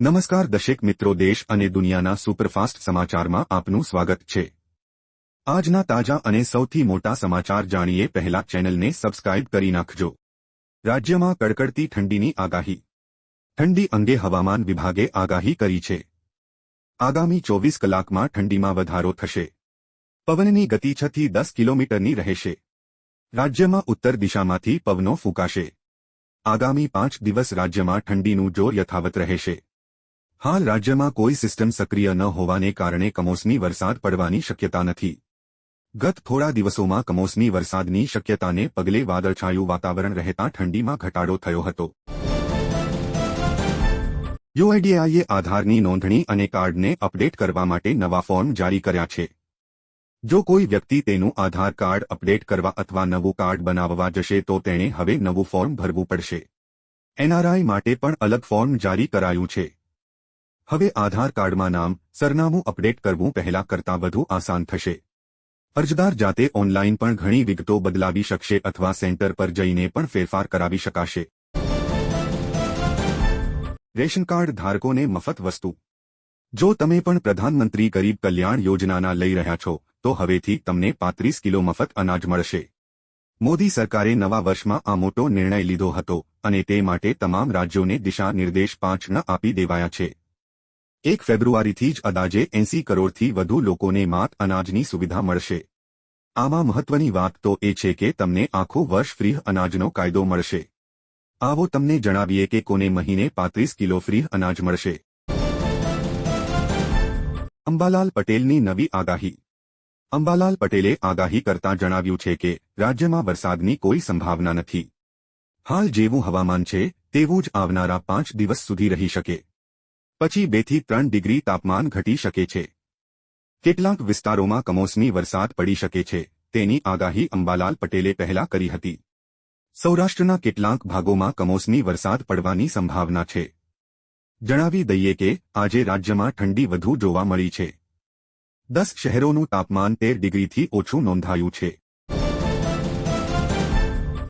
નમસ્કાર દશેક મિત્રો, દેશ અને દુનિયાના સુપરફાસ્ટ સમાચારમાં આપનું સ્વાગત છે. આજના તાજા અને સૌથી મોટા સમાચાર જાણીએ પહેલા ચેનલને સબસ્ક્રાઇબ કરી નાખજો. રાજ્યમાં કડકડતી ઠંડીની આગાહી. ઠંડી અંગે હવામાન વિભાગે આગાહી કરી છે. આગામી ચોવીસ કલાકમાં ઠંડીમાં વધારો થશે. પવનની ગતિ છથી દસ કિલોમીટરની રહેશે. રાજ્યમાં ઉત્તર દિશામાંથી પવનો ફૂંકાશે. આગામી પાંચ દિવસ રાજ્યમાં ઠંડીનું જોર યથાવત રહેશે. હાલ રાજ્યમાં કોઈ સિસ્ટમ સક્રિય ન હોવાને કારણે કમોસમી વરસાદ પડવાની શક્યતા નથી. ગત થોડા દિવસોમાં કમોસમી વરસાદની શક્યતાને પગલે વાદળછાયું વાતાવરણ રહેતા ઠંડીમાં ઘટાડો થયો હતો. યુઆઈડીઆઈએ આધારની નોંધણી અને કાર્ડને અપડેટ કરવા માટે નવા ફોર્મ જારી કર્યા છે. જો કોઈ વ્યક્તિ તેનું આધાર કાર્ડ અપડેટ કરવા અથવા નવું કાર્ડ બનાવવા જશે તો તેણે હવે નવું ફોર્મ ભરવું પડશે. એનઆરઆઈ માટે પણ અલગ ફોર્મ જારી કરાયું છે. હવે આધાર કાર્ડમાં નામ, સરનામું અપડેટ કરવું પહેલા કરતાં વધુ આસાન થશે. અરજદાર જાતે ઓનલાઈન પણ ઘણી વિગતો બદલાવી શકશે અથવા સેન્ટર પર જઈને પણ ફેરફાર કરાવી શકાશે. રેશન કાર્ડ ધારકોને મફત વસ્તુ. જો તમે પણ પ્રધાનમંત્રી ગરીબ કલ્યાણ યોજનાના લઈ રહ્યા છો, તો હવેથી તમને પાંત્રીસ કિલો મફત અનાજ મળશે. મોદી સરકારે નવા વર્ષમાં આ મોટો નિર્ણય લીધો હતો અને તે માટે તમામ રાજ્યોને દિશા નિર્દેશ પાંચ ન આપી દેવાયા છે. એક ફેબ્રુઆરીથી જ અદાજે એંસી કરોડથી વધુ લોકોને માત અનાજની સુવિધા મળશે. આમાં મહત્વની વાત તો એ છે કે તમને આખું વર્ષ ફ્રી અનાજનો કાયદો મળશે. આવો તમને જણાવીએ કે કોને મહિને પાંત્રીસ કિલો ફ્રી અનાજ મળશે. અંબાલાલ પટેલની નવી આગાહી. અંબાલાલ પટેલે આગાહી કરતા જણાવ્યું છે કે, રાજ્યમાં વરસાદની કોઈ સંભાવના નથી. હાલ જેવું હવામાન છે, તેવું જ આવનારા પાંચ દિવસ સુધી રહી શકે. પછી બેથી ત્રણ ડિગ્રી તાપમાન ઘટી શકે છે. કેટલાક વિસ્તારોમાં કમોસમી વરસાદ પડી શકે છે. તેની આગાહી અંબાલાલ પટેલે પહેલા કરી હતી. સૌરાષ્ટ્રના કેટલાક ભાગોમાં કમોસમી વરસાદ પડવાની સંભાવના છે. જણાવી દઈએ કે આજે રાજ્યમાં ઠંડી વધુ જોવા મળી છે. દસ શહેરોનું તાપમાન તેર ડિગ્રીથી ઓછું નોંધાયું છે.